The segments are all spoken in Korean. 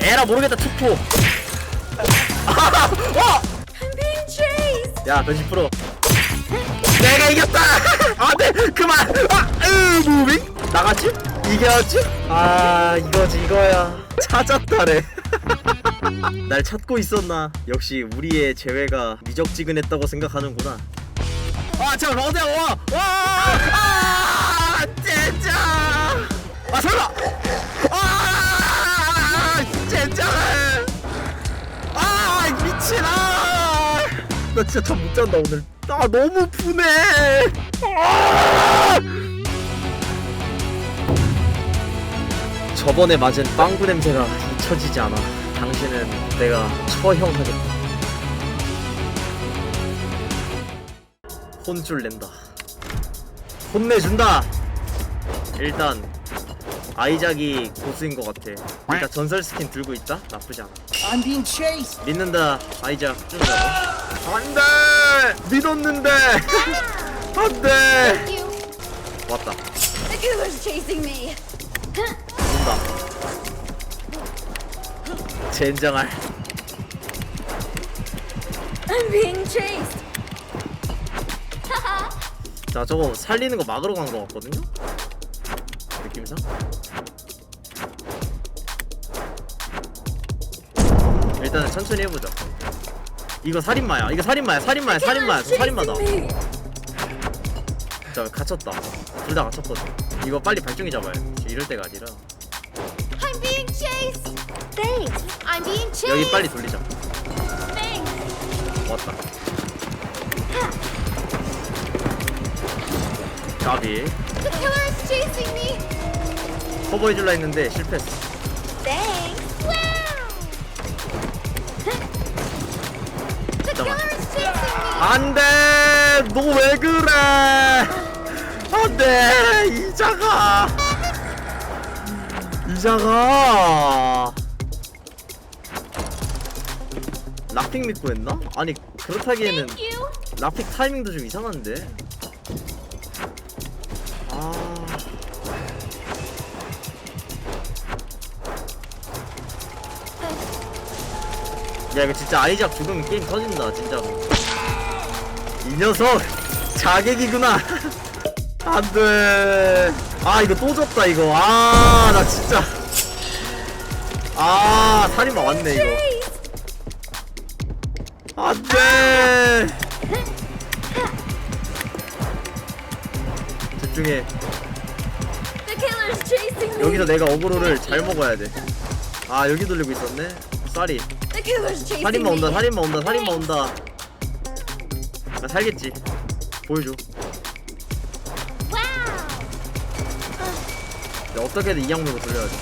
에라 모르겠다 투포 어! Being chased. 야 변신 프로. 내가 이겼다! 안 돼 그만! 아, 으, 무빙? 나갔지? 이겼지? 아 이거지 이거야. 찾았다래 날 찾고 있었나? 역시 우리의 재회가 미적지근했다고 생각하는구나. 아 저 러데 와와! 진짜! 아 설마! 아! 진짜! 아 미치나 나 진짜 잠못 잔다 오늘. 아 너무 푸네 아! 저번에 맞은 빵구 냄새가 잊혀지지 않아 당신은 내가 처형하겠다 혼줄 낸다. 혼내준다! 일단 아이작이 고수인 것 같아. 일단 전설 스킨 들고 있다? 나쁘지 않아. I'm being chased. 믿는다 아이작. 쭉 가고. 안 돼! 믿었는데! 안돼! You. 왔다. The killer's chasing me. 온다 젠장할. I'm being chased. 자 저거 살리는 거 막으러 간 거 같거든요? 느낌상? 일단은 천천히 해보자. 이거 살인마야. 이거 살인마야. 살인마야. 살인마야. 저 살인마다. 자 갇혔다. 둘 다 갇혔거든. 이거 빨리 발정이 잡아야 돼. 이럴 때가 아니라. Thanks. I'm being chased. 여기 빨리 돌리자 Thanks. 왔다 까비 The killer is chasing me. 커버해 줄라 했는데 실패했어 Thanks. Wow. The 잠깐만. killer is chasing me. 안돼 너 왜 그래 안돼 이자가 이자가 락픽 믿고 했나? 아니 그렇다기에는. 락픽 타이밍도 좀 이상한데. 아. 야 이거 진짜 아이작 죽으면 게임 터진다 진짜로. 이 녀석! 자객이구나! 안돼! 아 이거 또 졌다 이거. 아 나 진짜. 아 살인마 왔네 이거. 안돼 집중해 The killer's chasing me. 여기서 내가 어그로를 잘 먹어야 돼아 여기 돌리고 있었네 쏘리 The killer's chasing 살인마 me. 온다 살인마 온다 살인마 온다 나 살겠지 보여줘 Wow. 야, 어떻게든 이 양물고 돌려야 돼.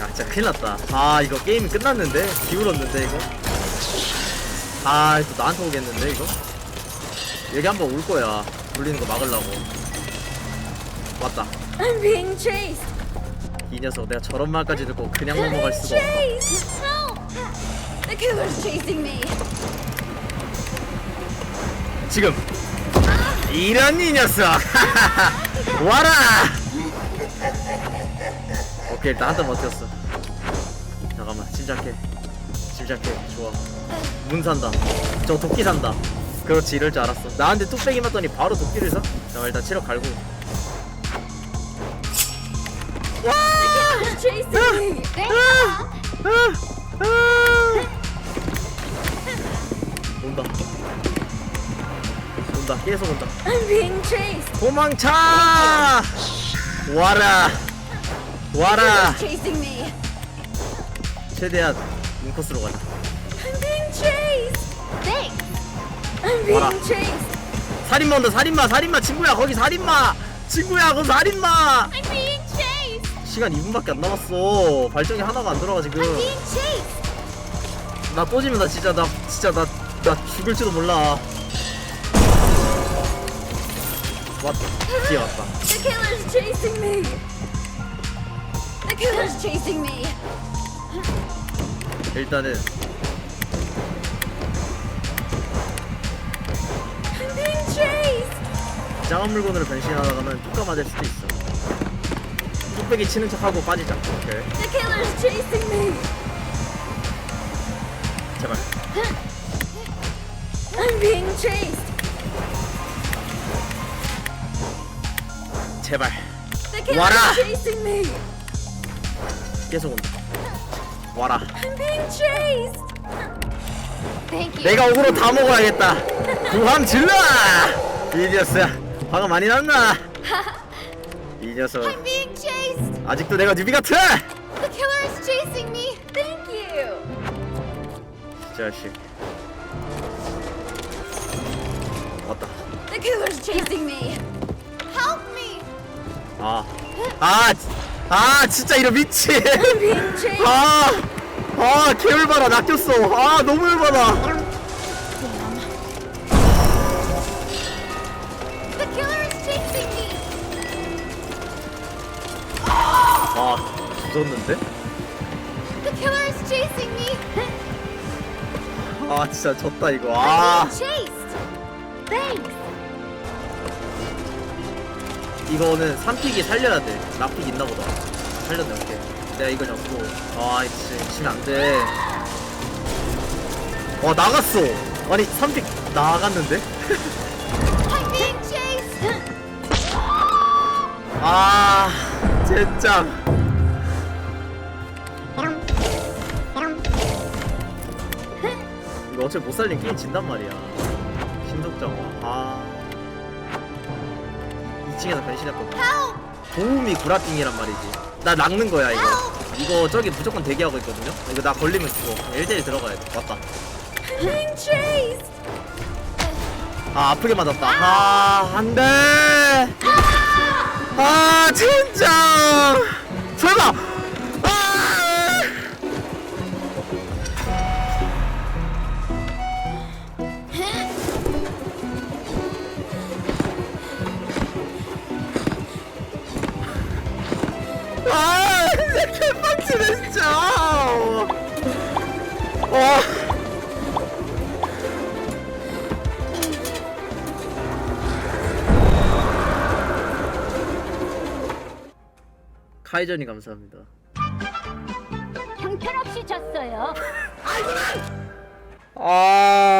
야, 진짜 큰일 났다. 아, 이거 게임이 끝났는데? 기울었는데, 이거? 아, 또 나한테 오겠는데, 이거? 여기 한 번 올 거야. 돌리는 거 막으려고. 왔다. I'm being chased. 이 녀석, 내가 저런 말까지 듣고 그냥 넘어갈 수가 없다. Help. The killer's chasing me. 지금! 이런 이 녀석! 와라! 오케이, 일단 한대 버텼어. 잠깐만, 침착해. 침착해. 좋아. 문 산다. 저 도끼 산다. 그렇지, 이럴 줄 알았어. 나한테 뚝배기 맞더니 바로 도끼를 사? 자, 일단 체력 갈고. 와! Chasing me. 아! 아! 온다. 온다. 계속 온다. I'm being chased. 도망쳐! 와라! 와라! chasing me. 최대한 인코스로 가자. I'm being chased. Thanks. I'm 와라. being chased. 살인마 온다, 살인마, 살인마, 친구야, 거기 살인마! 친구야, 거기 살인마! I'm being chased. 시간 2분밖에 안 남았어. 발정이 하나가 안 들어가, 지금. I'm being chased. 나 또 지면 나 진짜, 나, 진짜, 나, 나 죽을지도 몰라. 왔다. 뒤에 왔다. The killer's chasing me. The killer's chasing me. 일단은. 작은 물건으로 변신하다가는 뚜까 맞을 수도 있어. 뚝배기 치는 척하고 빠지자. 오케이. The killer's chasing me. 제발. I'm being chased. 제발. The killer's 와라. chasing me. 계속 온다. 와라. I'm being chased. Thank you. 내가 오그로 다 먹어야겠다. 구함 질러! 이 녀석. 화가 많이 났나? 이 녀석. I'm being chased. 아직도 내가 뉴비 같아! The killer is chasing me. Thank you. 이 자식. 왔다. The killer's chasing me. Help me. 아. 아, 지- 아, 진짜 이런 미친! I'm being chased. 아! 아, 개열받아, 낚였어. 아, 너무 열받아. 아, 죽었는데? 아, 진짜 졌다, 이거. 아. 이거는 3픽이 살려야 돼. 락픽 있나 보다. 살렸네, 오케이. 내가 이거 잡고. 아, 진짜 치면 안 돼. 와, 나갔어. 아니, 3픽 나갔는데? 아, 진짜. 이거 어차피 못 살린 게임 진단 말이야. 신속정화. 아. 2층에서 변신했거든. 도움이 구라띵이란 말이지. 나 낚는 거야, 이거. 이거 저기 무조건 대기하고 있거든요? 이거 나 걸리면 죽어. 1대1 들어가야 돼. I'm chased. 아, 아프게 맞았다. 아, 안 돼. 아, 진짜. 설마. 카이전이 감사합니다. 형편없이 졌어요. 아